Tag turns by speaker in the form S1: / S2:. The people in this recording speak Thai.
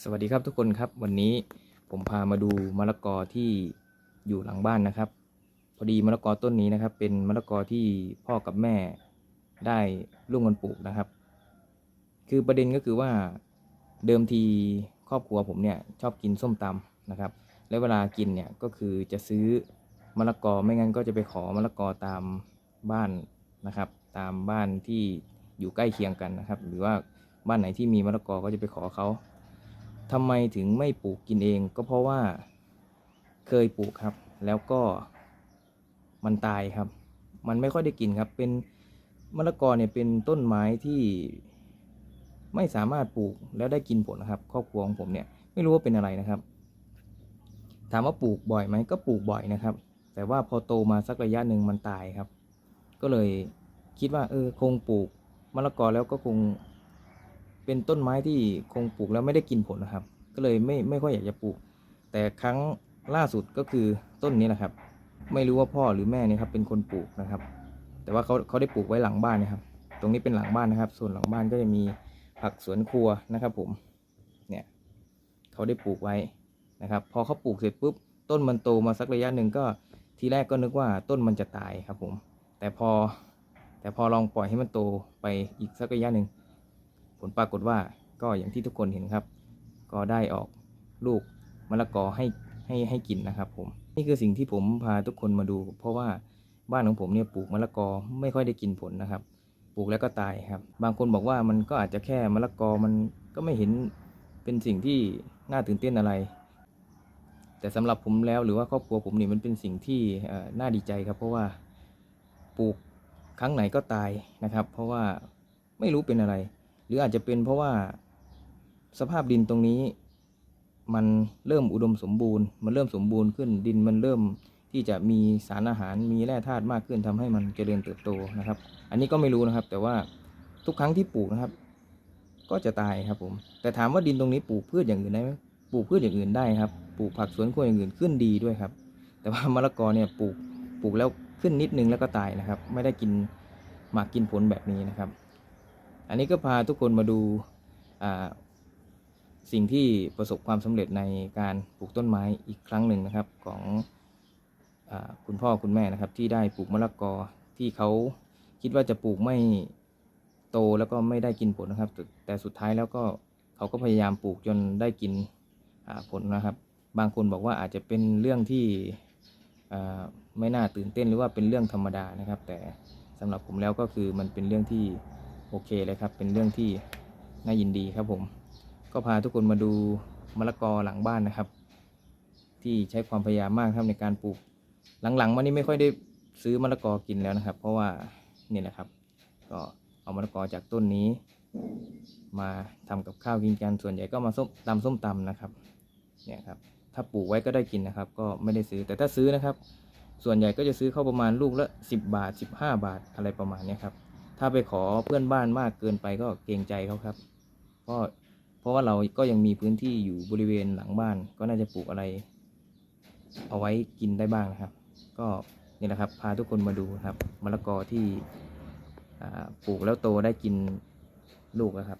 S1: สวัสดีครับทุกคนครับวันนี้ผมพามาดูมะละกอที่อยู่หลังบ้านนะครับ พอดีมะละกอต้นนี้นะครับ เป็นมะละกอที่พ่อกับแม่ได้ร่วมกันปลูกนะครับ คือประเด็นก็คือว่าเดิมทีครอบครัวผมเนี่ยชอบกินส้มตำนะครับ แล้วเวลากินเนี่ยก็คือจะซื้อมะละกอไม่งั้นก็จะไปขอมะละกอตามบ้านนะครับ ตามบ้านที่อยู่ใกล้เคียงกันนะครับ หรือว่าบ้านไหนที่มีมะละกอก็จะไปขอเขา ทำไมถึงไม่ปลูกกินเองก็เพราะว่าเคยปลูกครับ แล้วก็มันตายครับ มันไม่ค่อยได้กินครับ เป็นมะละกอเนี่ยเป็นต้นไม้ที่ไม่สามารถปลูกแล้วได้กินผลนะครับ ครอบครัวของผมเนี่ยไม่รู้ว่าเป็นอะไรนะครับ ถามว่าปลูกบ่อยไหมก็ปลูกบ่อยนะครับ แต่ว่าพอโตมาสักระยะหนึ่งมันตายครับ ก็เลยคิดว่าเออคงปลูกมะละกอแล้วก็คง เป็นต้นไม้ที่คงปลูกแล้วไม่ได้กินผลนะครับ ก็เลยไม่ไม่ค่อยอยากจะปลูก แต่ครั้งล่าสุดก็คือต้นนี้แหละครับ ไม่รู้ว่าพ่อหรือแม่เนี่ยครับเป็นคนปลูกนะครับ แต่ว่าเขาเขาได้ปลูกไว้หลังบ้านนะครับ ตรงนี้เป็นหลังบ้านนะครับ ส่วนหลังบ้านก็จะมีผักสวนครัวนะครับ ผมเนี่ยเขาได้ปลูกไว้นะครับ พอเขาปลูกเสร็จปุ๊บต้นมันโตมาสักระยะหนึ่งก็ทีแรกก็นึกว่าต้นมันจะตายครับผม แต่พอแต่พอลองปล่อยให้มันโตไปอีกสักระยะหนึ่ง ผลปรากฏว่าก็อย่างที่ทุกคนเห็นครับ ก็ได้ออกลูกมะละกอให้ให้ให้กินนะครับ ผม นี่คือสิ่งที่ผมพาทุกคนมาดู เพราะว่าบ้านของผมเนี่ยปลูกมะละกอไม่ค่อยได้กินผลนะครับ ปลูกแล้วก็ตายครับ บางคนบอกว่ามันก็อาจจะแค่มะละกอมันก็ไม่เห็นเป็นสิ่งที่น่าตื่นเต้นอะไร แต่สำหรับผมแล้วหรือว่าครอบครัวผมนี่มันเป็นสิ่งที่น่าดีใจครับ เพราะว่าปลูกครั้งไหนก็ตายนะครับ เพราะว่าไม่รู้เป็นอะไร หรืออาจจะเป็นเพราะว่าสภาพดินตรงนี้ มันเริ่มอุดมสมบูรณ์ มันเริ่มสมบูรณ์ขึ้นดินมันเริ่มที่จะมีสารอาหารมีแร่ธาตุมากขึ้นทำให้มันเจริญเติบโตนะครับ อันนี้ก็ไม่รู้นะครับ แต่ว่าทุกครั้งที่ปลูกนะครับ ก็จะตายครับผม แต่ถามว่าดินตรงนี้ปลูกพืชอย่างอื่นได้ไหมปลูกพืชอย่างอื่นได้ครับ ปลูกผักสวนครัวอย่างอื่นขึ้นดีด้วยครับ แต่ว่ามะละกอเนี่ยปลูกปลูกแล้วขึ้นนิดนึงแล้วก็ตายนะครับ ไม่ได้กินหมากกินผลแบบนี้นะครับ อันนี้ก็พาทุกคนมาดูสิ่งที่ประสบความสำเร็จในการปลูกต้นไม้อีกครั้งหนึ่งนะครับของอคุณพ่อคุณแม่นะครับ ที่ได้ปลูกมะละกอที่เขาคิดว่าจะปลูกไม่โตแล้วก็ไม่ได้กินผลนะครับ แต่สุดท้ายแล้วก็เขาก็พยายามปลูกจนได้กินผลนะครับ บางคนบอกว่าอาจจะเป็นเรื่องที่ไม่น่าตื่นเต้นหรือว่าเป็นเรื่องธรรมดานะครับ แต่สำหรับผมแล้วก็คือมันเป็นเรื่องที่ โอเคเลยครับ เป็นเรื่องที่น่ายินดีครับผม ก็พาทุกคนมาดูมะละกอหลังบ้านนะครับ ที่ใช้ความพยายามมากครับในการปลูก หลังๆมานี่ไม่ค่อยได้ซื้อมะละกอกินแล้วนะครับ เพราะว่านี่ยนะครับ ก็เอามะละกอจากต้นนี้ มาทำกับข้าวกินกันส่วนใหญ่ก็มาส้มตำส้มตำนะครับเนี่ยครับถ้าปลูกไว้ก็ได้กินนะครับ ก็ไม่ได้ซื้อแต่ถ้าซื้อนะครับ ส่วนใหญ่ก็จะซื้อเข้าประมาณลูกละ 10 บาท 15 บาทอะไรประมาณนี้ครับ ถ้าไปขอเพื่อนบ้านมากเกินไปก็เกรงใจเขาครับเพราะเพราะว่าเราก็ยังมีพื้นที่อยู่บริเวณหลังบ้าน ก็น่าจะปลูกอะไร เอาไว้กินได้บ้างนะครับ ก็นี่แหละครับ พาทุกคนมาดูครับมะละกอที่ปลูกแล้วโตได้กินลูกนะครับ